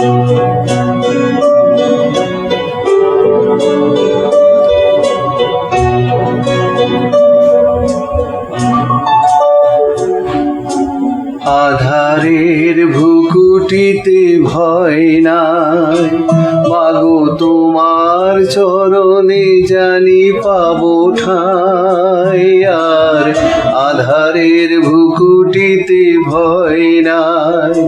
啊。আধারের ভুকুটিতে ভয় নাই। মাগো, তোমার চরণে জানি পাবো ঠাই। আর আধারের ভুকুটিতে ভয় নাই।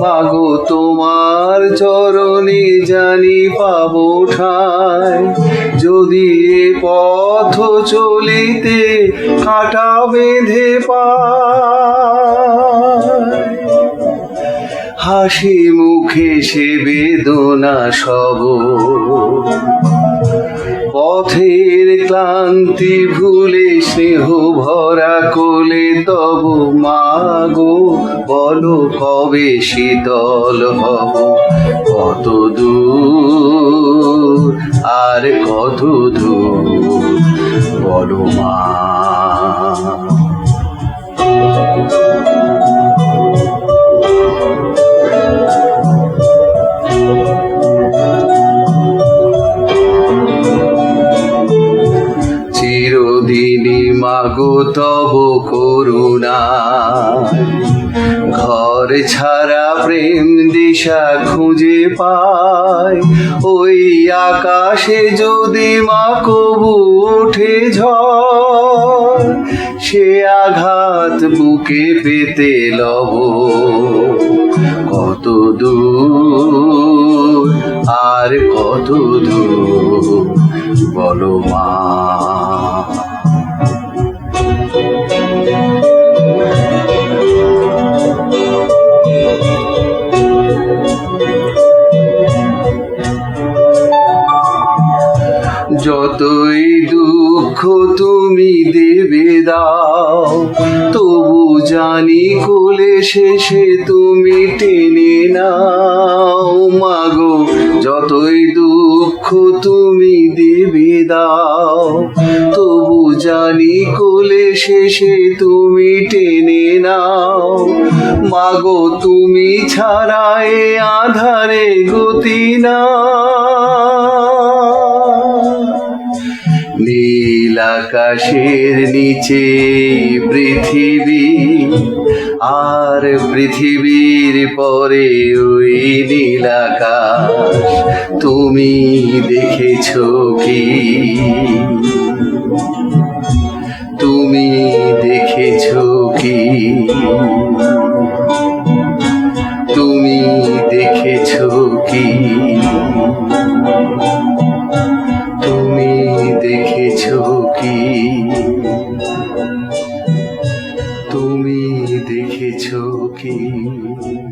মাগো, তোমার চরণে জানি পাবো ঠাই। যদি এ পথ চলিতে কাটা বেঁধে পায় হাসি মুখে সে বেদনা সব। পথের ক্লান্তি ভুলে স্নেহ ভরা কোলে তব মাগো, বলো কবে শীতল হব? কত দূর, আর কত দূর? বলো মা। চিরদিনই মাগো তব করুণা। ঘর ছাড়া প্রেম দিশা খুঁজে পায় ওই আকাশে যদি মা কবু ওঠে ঝড়, সে আঘাত বুকে পেতে লব। কত দূর, আর কত দূর বলো মা। যতই দুঃখ তুমি দেবে দাও, তবু জানি কোলে শেষে তুমি টেনে নাও। মাগো, যতই দুঃখ তুমি দেবে দাও, তবু জানি কোলে শেষে তুমি টেনে নাও। মাগো, তুমি ছাড়ায় আধারে গতি না আকাশের নিচে পৃথিবী, আর পৃথিবীর পরে ওই নীল আকাশ। তুমি দেখেছ কি? তুমি দেখেছ কি? তুমি দেখেছ কি? তুমি কি?